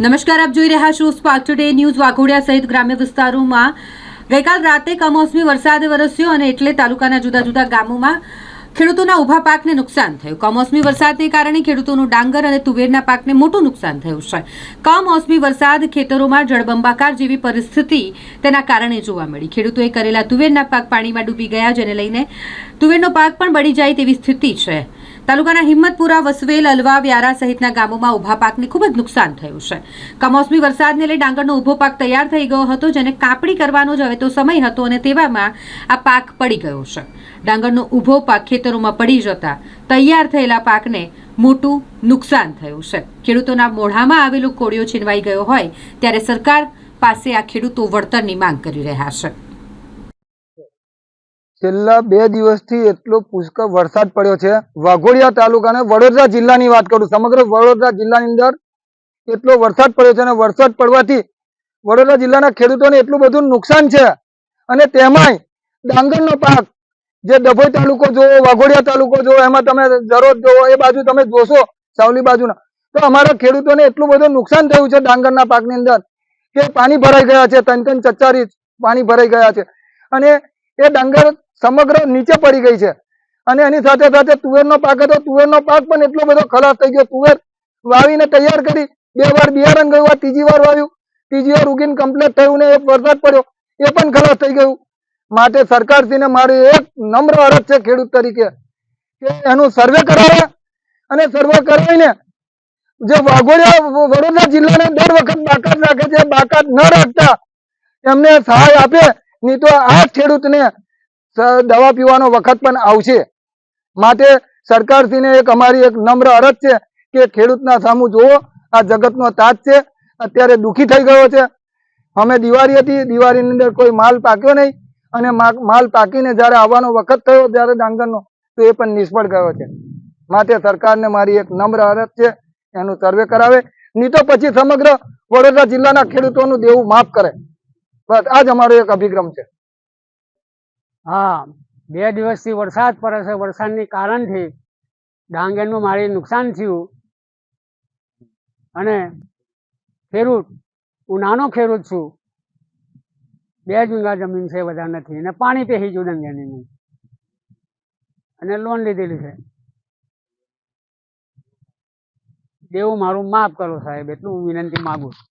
નમસ્કાર, આપ જોઈ રહ્યા છો સ્પાર્ક ટુડે ન્યૂઝ વાઘોડિયા સહિત ગ્રામ્ય વિસ્તારોમાં. ગઈકાલ રાતે કમોસમી વરસાદ વરસ્યો અને એટલે તાલુકાના જુદા જુદા ગામોમાં ખેડૂતોના ઊભા પાકને નુકસાન થયું. કમોસમી વરસાદને કારણે ખેડૂતોનું ડાંગર અને તુવેરના પાકને મોટું નુકસાન થયું છે. કમોસમી વરસાદ ખેતરોમાં જળબંબાકાર જેવી પરિસ્થિતિ તેના કારણે જોવા મળી. ખેડૂતોએ કરેલા તુવેરના પાક પાણીમાં ડૂબી ગયા, જેને લઈને તુવેરનો પાક પણ બળી જાય તેવી સ્થિતિ છે. તાલુકાના હિંમતપુરા, વસવેલ, અલવા, વ્યારા સહિતના ગામોમાં ઊભા પાકને ખૂબ જ નુકસાન થયું છે. કમોસમી વરસાદને લઈ ડાંગરનો ઊભો પાક તૈયાર થઈ ગયો હતો, જેને કાપણી કરવાનો જ હવે તો સમય હતો અને તેવામાં આ પાક પડી ગયો છે. ડાંગરનો ઊભો પાક ખેતરોમાં પડી જતા તૈયાર થયેલા પાકને મોટું નુકસાન થયું છે. ખેડૂતોના મોઢામાં આવેલો કોળિયો છીનવાઈ ગયો હોય, ત્યારે સરકાર પાસે આ ખેડૂતો વળતરની માંગ કરી રહ્યા છે. છેલ્લા બે દિવસથી એટલો પુષ્કળ વરસાદ પડ્યો છે. વાઘોડિયા તાલુકાને વડોદરા જિલ્લાની વાત કરું, સમગ્ર વડોદરા જિલ્લાની અંદર એટલો વરસાદ પડ્યો છે અને વરસાદ પડવાથી વડોદરા જિલ્લાના ખેડૂતોને એટલું બધું નુકસાન છે. અને તેમાંય ડાંગરનો પાક, જે ડભોઈ તાલુકો જોવો, વાઘોડિયા તાલુકો જોવો, એમાં તમે દરરોજ જોવો, એ બાજુ તમે જોશો, સાવલી બાજુના, તો અમારા ખેડૂતોને એટલું બધું નુકસાન થયું છે ડાંગરના પાકની અંદર કે પાણી ભરાઈ ગયા છે ત્રણ ત્રણ ચચારી પાણી ભરાઈ ગયા છે. અને એ ડાંગર સમગ્ર નીચે પડી ગઈ છે. અને એની સાથે સાથે તુવેરનો પાક હતો. તુવેરનો પાક પણ એટલો બધો ખલાસ થઈ ગયો. તુવેર વાવીને તૈયાર કરી બે વાર બિયારણ ગયું. આ ત્રીજી વાર વાવ્યું. ત્રીજી વાર ઉગીને કમ્પ્લીટ થયું ને એક વરસાદ પડ્યો. એ પણ ખલાસ થઈ ગયું. માટે સરકારશ્રીને મારી એક નમ્ર અરજ છે ખેડૂત તરીકે કે એનું સર્વે કરાવે અને સર્વે કરાવીને જે વાઘોડિયા, વડોદરા જિલ્લાને દર વખત બાકાત રાખે છે. બાકાત ન રાખતા એમને સહાય આપે. નહીં તો આ ખેડૂતને દવા પીવાનો વખત પણ આવશે. માટે સરકારશ્રીને એક અમારી એક નમ્ર અરજ છે કે ખેડૂતના સામું જુઓ, આ જગતનો તાજ છે. અત્યારે દુઃખી થઈ ગયો છે. અમે દિવાળી હતી, દિવાળીની અંદર કોઈ માલ પાક્યો નહીં અને માલ પાકીને જ્યારે આવવાનો વખત થયો ત્યારે ડાંગરનો, તો એ પણ નિષ્ફળ ગયો છે. માટે સરકારને મારી એક નમ્ર અરજ છે, એનું સર્વે કરાવે. નહીં તો પછી સમગ્ર વડોદરા જિલ્લાના ખેડૂતોનું દેવું માફ કરે. બસ આ જ અમારો એક અભિક્રમ છે. હા, બે દિવસથી વરસાદ પડે છે. વરસાદની કારણથી ડાંગરનું મારી નુકસાન થયું. અને ખેડૂત, હું નાનો ખેડૂત છું. બે જ વીઘા જમીન છે બધા નથી. અને પાણી પેહી છું ડાંગરની. અને લોન લીધેલી છે. દેવું મારું માફ કરો સાહેબ, એટલું હું વિનંતી માગું છું.